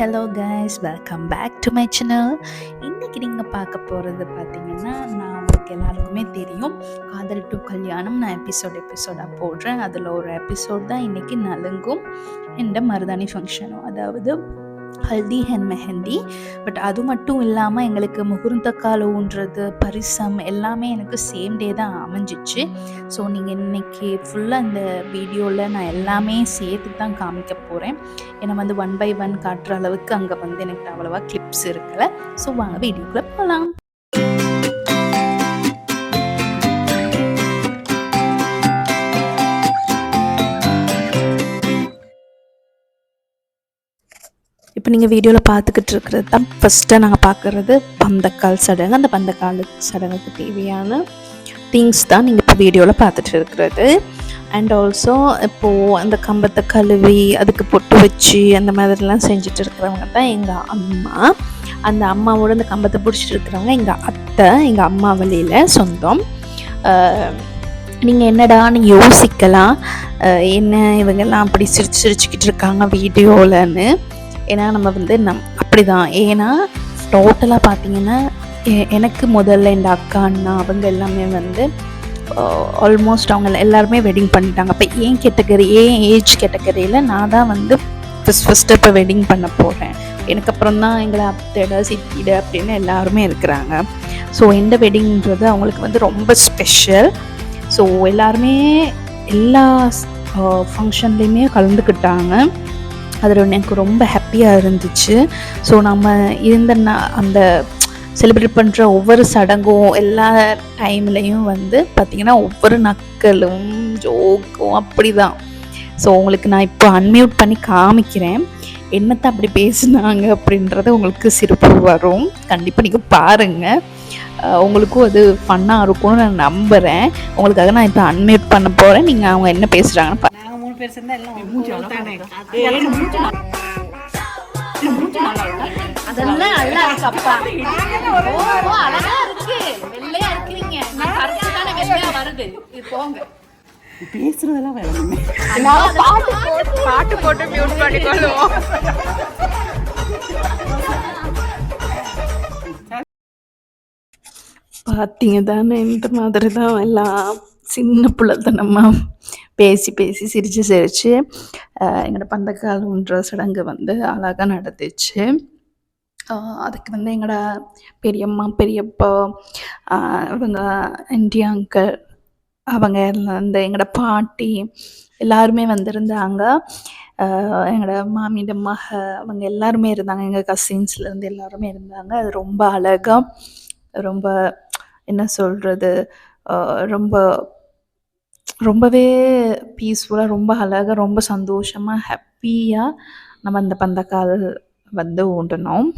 Hello guys welcome back to my channel இன்றைக்கி நீங்கள் பார்க்க போகிறது பார்த்தீங்கன்னா நான் உங்களுக்கு எல்லாருக்குமே தெரியும். காதல் டு கல்யாணம் நான் எபிசோட் எபிசோடாக போடுறேன். அதில் ஒரு எபிசோட் தான் இன்றைக்கி நலுங்கும். என்ற மருதாணி ஃபங்க்ஷனும் அதாவது ஹல்தி அண்ட் மெஹந்தி பட் அது மட்டும் இல்லாமல் எங்களுக்கு முகூர்த்த கால ஊன்றது பரிசம் எல்லாமே எனக்கு சேம் டே தான் அமைஞ்சிச்சு. ஸோ நீங்கள் இன்னைக்கு ஃபுல்லாக இந்த வீடியோவில் நான் எல்லாமே சேர்த்து தான் காமிக்க போகிறேன் ஏன்னா வந்து ஒன் பை ஒன் காட்டுற அளவுக்கு அங்கே வந்து எனக்கு அவ்வளோவா கிளிப்ஸ் இருக்கலை. ஸோ வாங்க வீடியோக்குள்ளே போகலாம் இப்போ நீங்கள் வீடியோவில் பார்த்துக்கிட்டு இருக்கிறது தான் ஃபஸ்ட்டாக நாங்கள் பார்க்குறது பந்தக்கால் சடங்கு. அந்த பந்தக்கால் சடங்குக்கு தேவையான திங்ஸ் தான் நீங்கள் இப்போ வீடியோவில் பார்த்துட்டு இருக்கிறது. அண்ட் ஆல்சோ இப்போது அந்த கம்பத்தை கழுவி அதுக்கு பொட்டு வச்சு அந்த மாதிரிலாம் செஞ்சுட்டு இருக்கிறவங்க தான் எங்கள் அம்மா. அந்த அம்மாவோட அந்த கம்பத்தை பிடிச்சிட்டு இருக்கிறவங்க எங்கள் அத்தை எங்கள் அம்மா வழியில் சொந்தம். நீங்கள் என்னடான்னு யோசிக்கலாம். என்ன இவங்கெல்லாம் அப்படி சிரிச்சு சிரிச்சுக்கிட்டு இருக்காங்க வீடியோலன்னு ஏன்னா நம்ம வந்து நம் அப்படி தான் ஏன்னா டோட்டலாக பார்த்தீங்கன்னா எ- எனக்கு முதல்ல இந்த அக்கா அண்ணா அவங்க எல்லாமே வந்து ஆல்மோஸ்ட் அவங்க எல்லாருமே வெட்டிங் பண்ணிட்டாங்க. அப்போ ஏன் கேட்டகரி ஏன் ஏஜ் கேட்டகரியில் நான் தான் வந்து ஃபஸ்ட் ஃபஸ்ட்டு இப்போ வெட்டிங் பண்ண போகிறேன் எனக்கு அப்புறம் தான் எங்களை அத்தைட சித்திட அப்படின்னு எல்லாருமே இருக்கிறாங்க. ஸோ இந்த வெட்டிங்கிறது அவங்களுக்கு வந்து ரொம்ப ஸ்பெஷல் ஸோ எல்லாருமே எல்லா ஃபங்க்ஷன்லேயுமே கலந்துக்கிட்டாங்க. அதில் எனக்கு ரொம்ப ஹாப்பியாக இருந்துச்சு. ஸோ நம்ம இருந்த அந்த செலிப்ரேட் பண்ணுற ஒவ்வொரு சடங்கும் எல்லா டைம்லேயும் வந்து பார்த்திங்கன்னா ஒவ்வொரு நக்கலும் ஜோக்கும் அப்படி தான் ஸோ உங்களுக்கு நான் இப்போ அன்மியூட் பண்ணி காமிக்கிறேன். என்னத்தை அப்படி பேசுனாங்க அப்படின்றது உங்களுக்கு சிரிப்பு வரும். கண்டிப்பாக நீங்கள் பாருங்கள் உங்களுக்கும் அது ஃபன்னாக இருக்கும்னு நான் நம்புகிறேன் உங்களுக்காக நான் இப்போ அன்மியூட் பண்ண போகிறேன் நீங்கள் அவங்க என்ன பேசுகிறாங்கன்னு பா நாங்க மூணு பேர் சேர்ந்தா எல்லாம் அதெல்லாம் நல்லா இருக்கு அப்பா. அழகா இருக்கு? வெள்ளையா இருக்கிறீங்க. தானே வெள்ளையா வருது. போங்க. பேசுறதெல்லாம் பாட்டு போட்டு மியூட் பண்ணிக்கொள்ளுவோம். பார்த்தீங்க தானே இந்த மாதிரி தான் எல்லாம். சின்ன பிள்ளைத்தனமாக பேசி பேசி சிரித்து சிரித்து எங்களோட பந்தக்கால்ன்ற சடங்கு வந்து அழகாக நடந்துச்சு. அதுக்கு வந்து எங்களோட பெரியம்மா பெரியப்பா அவங்க இவங்க ஆன்டி அங்கிள் அவங்க எல்லாம் எங்களோட பாட்டி எல்லாருமே வந்திருந்தாங்க. எங்களோட மாமியோட மக அவங்க எல்லாருமே இருந்தாங்க. எங்கள் கசின்ஸ்லேருந்து எல்லாருமே இருந்தாங்க. அது ரொம்ப அழகாக ரொம்ப என்ன சொல்கிறது ரொம்ப ரொம்பவே பீஸ்ஃபுல்லாக ரொம்ப அழகாக ரொம்ப சந்தோஷமாக ஹாப்பியாக நம்ம அந்த பந்தக்கால் வந்து ஊண்டணும்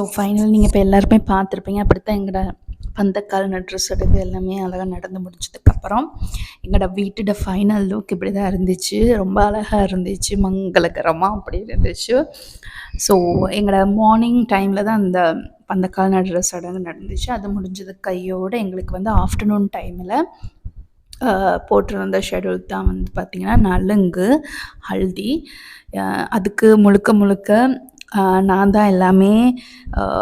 ஸோ ஃபைனல் நீங்கள் இப்போ எல்லாருமே பார்த்துருப்பீங்க. அப்படித்தான் எங்களோட பந்தக்கால் நட்ரஸ் எடுத்து எல்லாமே அழகாக நடந்து முடிச்சதுக்கப்புறம் எங்களோட வீட்டோட ஃபைனல் லுக் இப்படி தான் இருந்துச்சு. ரொம்ப அழகாக இருந்துச்சு. மங்களகரமாக அப்படி இருந்துச்சு. ஸோ எங்களோட மார்னிங் டைமில் தான் அந்த பந்தக்கால் நடுற சடங்கு நடந்துச்சு. அது முடிஞ்சது கையோடு எங்களுக்கு வந்து ஆஃப்டர்நூன் டைமில் போட்டிருந்த ஷெடியூல் தான் வந்து பார்த்திங்கன்னா நலுங்கு ஹல்தி. அதுக்கு முழுக்க முழுக்க நான் தான் எல்லாமே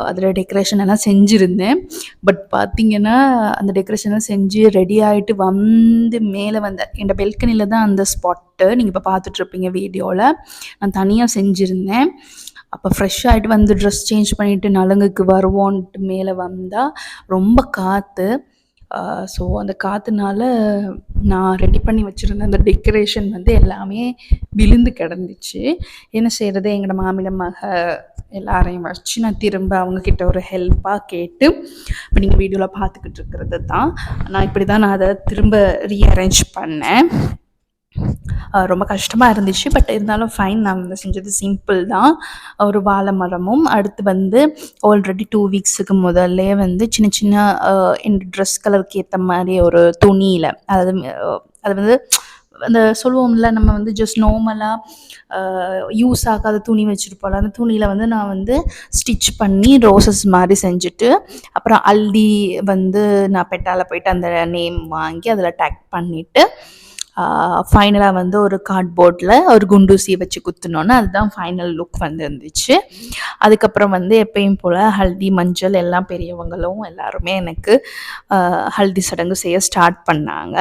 அதில் டெக்கரேஷன் எல்லாம் செஞ்சுருந்தேன். பட் பார்த்தீங்கன்னா அந்த டெக்கரேஷன்லாம் செஞ்சு ரெடி ஆகிட்டு வந்து மேலே வந்த என் பெல்கனியில் தான் அந்த ஸ்பாட்டு நீங்கள் இப்போ பார்த்துட்ருப்பீங்க வீடியோவில் நான் தனியாக செஞ்சுருந்தேன். அப்போ ஃப்ரெஷ் ஆகிட்டு வந்து ட்ரெஸ் சேஞ்ச் பண்ணிவிட்டு நலுங்குக்கு வருவோன்ட்டு மேலே வந்தால் ரொம்ப காற்று ஸோ அந்த காற்றுனால நான் ரெடி பண்ணி வச்சுருந்த அந்த டெக்கரேஷன் வந்து எல்லாமே விழுந்து கிடந்துச்சு. என்ன செய்கிறது எங்களோட மாமிட மக எல்லாரையும் வச்சு நான் திரும்ப அவங்கக்கிட்ட ஒரு ஹெல்ப்பாக கேட்டு இப்போ நீங்கள் வீடியோவில் பார்த்துக்கிட்டு இருக்கிறது தான். நான் இப்படி தான் நான் அதை திரும்ப ரீஅரேஞ்ச் பண்ணேன். ரொம்ப கஷ்டமாக இருந்துச்சு. பட் இருந்தாலும் ஃபைன் நான் வந்து செஞ்சது சிம்பிள் தான். ஒரு வாழை மரமும் அடுத்து வந்து ஆல்ரெடி டூ வீக்ஸுக்கு முதல்லே வந்து சின்ன சின்ன என் ட்ரெஸ் கலருக்கு ஏற்ற மாதிரி ஒரு துணியில் அதாவது அது வந்து அந்த சொல்லுவோம்ல நம்ம வந்து ஜஸ்ட் நார்மலாக யூஸ் ஆகாத துணி வச்சுருப்போம்ல அந்த துணியில் வந்து நான் வந்து ஸ்டிச் பண்ணி ரோசஸ் மாதிரி செஞ்சுட்டு அப்புறம் அல்டி வந்து நான் பெட்டால போயிட்டு அந்த நேம் வாங்கி அதில் டேக் பண்ணிவிட்டு ஃபைனலாக வந்து ஒரு கார்ட்போர்டில் ஒரு குண்டூசியை வச்சு குத்துனோன்னே அதுதான் ஃபைனல் லுக் வந்து இருந்துச்சு அதுக்கப்புறம் வந்து எப்பயும் போல் ஹல்தி மஞ்சள் எல்லாம் பெரியவங்களும் எல்லாருமே எனக்கு ஹல்தி சடங்கு செய்ய ஸ்டார்ட் பண்ணாங்க.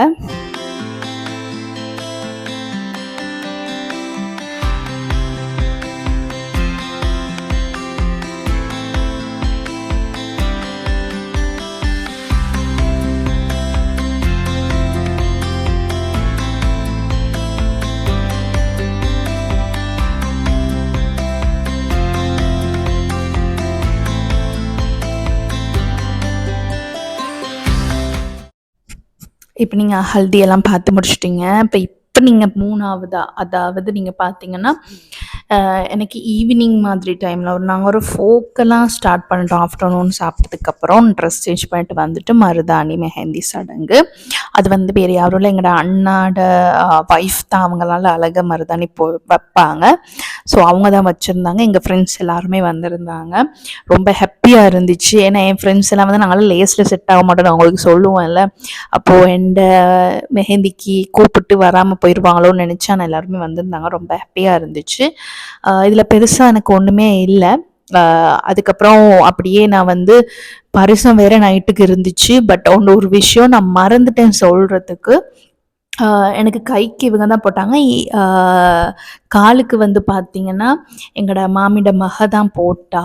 இப்போ நீங்கள் ஹல்தி எல்லாம் பார்த்து முடிச்சிட்டிங்க. இப்போ இப்போ நீங்கள் மூணாவதா அதாவது நீங்கள் பார்த்தீங்கன்னா எனக்கு ஈவினிங் மாதிரி டைமில் ஒரு நாங்கள் ஒரு ஃபோக்கெல்லாம் ஸ்டார்ட் பண்ணிட்டோம். ஆஃப்டர்நூன் சாப்பிட்டதுக்கப்புறம் ட்ரெஸ் சேஞ்ச் பண்ணிட்டு வந்துட்டு மருதாணி மெஹந்தி சடங்கு. அது வந்து வேறு யாரும் இல்லை. எங்களோட அண்ணாட ஒய்ஃப் தான் அவங்களால அழகாக மருதாணி போ வைப்பாங்க. ஸோ அவங்க தான் வச்சுருந்தாங்க. எங்கள் ஃப்ரெண்ட்ஸ் எல்லாருமே வந்திருந்தாங்க. ரொம்ப ஹாப்பியாக இருந்துச்சு. ஏன்னா என் ஃப்ரெண்ட்ஸ் எல்லாம் வந்து நாங்களாம் லேஸில் செட் ஆக மாட்டோம் நான் அவங்களுக்கு சொல்லுவேன்ல. அப்போது எந்த மெஹந்திக்கு கூப்பிட்டு வராமல் போயிடுவாங்களோன்னு நினச்சி ஆனால் எல்லாருமே வந்திருந்தாங்க. ரொம்ப ஹாப்பியாக இருந்துச்சு. இதில் பெருசாக எனக்கு ஒன்றுமே இல்லை. அதுக்கப்புறம் அப்படியே நான் வந்து பரிசம் வேற நைட்டுக்கு இருந்துச்சு. பட் ஒன்று ஒரு விஷயம் நான் மறந்துட்டேன் சொல்கிறதுக்கு எனக்கு கைக்கு இவங்க தான் போட்டாங்க. காலுக்கு வந்து பார்த்தீங்கன்னா எங்களோட மாமியோட மக தான் போட்டா.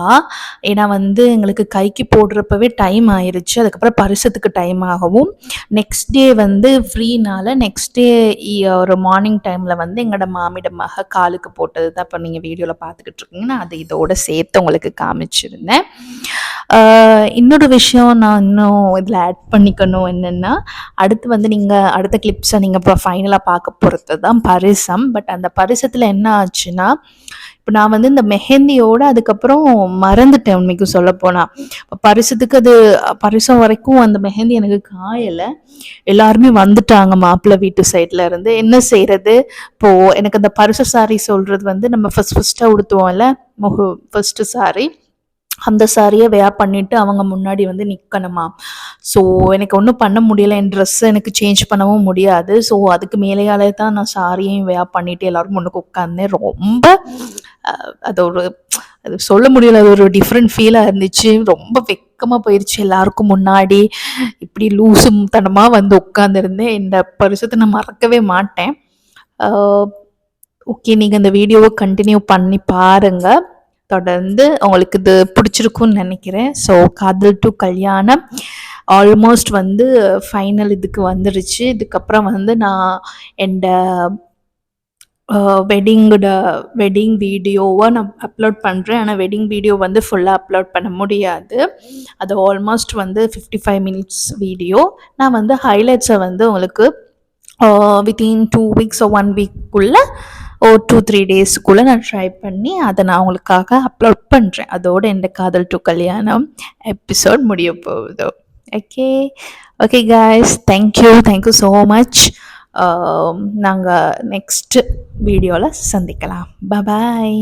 ஏன்னா வந்து எங்களுக்கு கைக்கு போடுறப்பவே டைம் ஆயிருச்சு. அதுக்கப்புறம் பரிசத்துக்கு டைம் ஆகவும். நெக்ஸ்ட் டே வந்து ஃப்ரீனால நெக்ஸ்ட் டே ஒரு மார்னிங் டைமில் வந்து எங்களோட மாமியோட மக காலுக்கு போட்டது தான் இப்போ நீங்கள் வீடியோவில் பார்த்துக்கிட்டு இருக்கீங்க. நான் அதை இதோட சேர்த்து உங்களுக்கு காமிச்சிருந்தேன். இன்னொரு விஷயம் நான் இன்னும் இதில் ஆட் பண்ணிக்கணும் என்னென்னா அடுத்து வந்து நீங்கள் அடுத்த கிளிப்ஸை நீங்கள் இப்போ ஃபைனலாக பார்க்க போகிறது தான் பரிசம். பட் அந்த பரிசத்தில் என்ன ஆச்சுன்னா இப்போ நான் வந்து இந்த மெஹந்தியோட அதுக்கப்புறம் மறந்துட்டேன் உண்மைக்கு சொல்ல போனால் பரிசத்துக்கு அது பரிசம் வரைக்கும் அந்த மெஹந்தி எனக்கு காயலை. எல்லாருமே வந்துட்டாங்க மாப்பிள்ளை வீட்டு சைட்ல இருந்து. என்ன செய்யறது இப்போ எனக்கு அந்த பரிசு சாரி சொல்றது வந்து நம்ம ஃபர்ஸ்ட் ஃபஸ்ட்டாக உடுத்துவோம்ல முகு ஃபர்ஸ்ட் சாரி அந்த சாரியை வேர் பண்ணிட்டு அவங்க முன்னாடி வந்து நிற்கணுமா ஸோ எனக்கு ஒன்றும் பண்ண முடியல. என் ட்ரெஸ்ஸை எனக்கு சேஞ்ச் பண்ணவும் முடியாது. ஸோ அதுக்கு மேலேயாலே தான் நான் சாரியையும் வேர் பண்ணிட்டு எல்லாரும் முன்னுக்கு உட்காந்தேன் ரொம்ப அது ஒரு அது சொல்ல முடியல. அது ஒரு டிஃப்ரெண்ட் ஃபீலாக இருந்துச்சு. ரொம்ப வெக்கமாக போயிடுச்சு எல்லாருக்கும் முன்னாடி. இப்படி லூசு தனமாக வந்து உட்காந்துருந்தேன் இந்த பரிசத்தை நான் மறக்கவே மாட்டேன். ஓகே நீங்கள் இந்த வீடியோவை கண்டினியூ பண்ணி பாருங்கள் தொடர்ந்து உங்களுக்கு இது பிடிச்சிருக்கும்னு நினைக்கிறேன். ஸோ காதல் டு கல்யாணம் ஆல்மோஸ்ட் வந்து ஃபைனல் இதுக்கு வந்துருச்சு. இதுக்கப்புறம் வந்து நான் எந்த வெட்டிங்கோட வெட்டிங் வீடியோவை நான் அப்லோட் பண்ணுறேன் ஆனால் வெட்டிங் வீடியோ வந்து ஃபுல்லாக அப்லோட் பண்ண முடியாது. அது ஆல்மோஸ்ட் வந்து ஃபிஃப்டி ஃபைவ் மினிட்ஸ் வீடியோ நான் வந்து ஹைலைட்ஸை வந்து உங்களுக்கு வித்தின் டூ வீக்ஸ் ஒன் வீக்குள்ளே ஒரு டூ த்ரீ டேஸுக்குள்ளே நான் ட்ரை பண்ணி அதை நான் உங்களுக்காக அப்லோட் பண்ணுறேன் அதோட இந்த காதல் டு கல்யாணம் எபிசோட் முடிய போகுது. Okay okay guys thank you thank you so much நாங்கள் நெக்ஸ்ட் வீடியோவில் சந்திக்கலாம். பாய்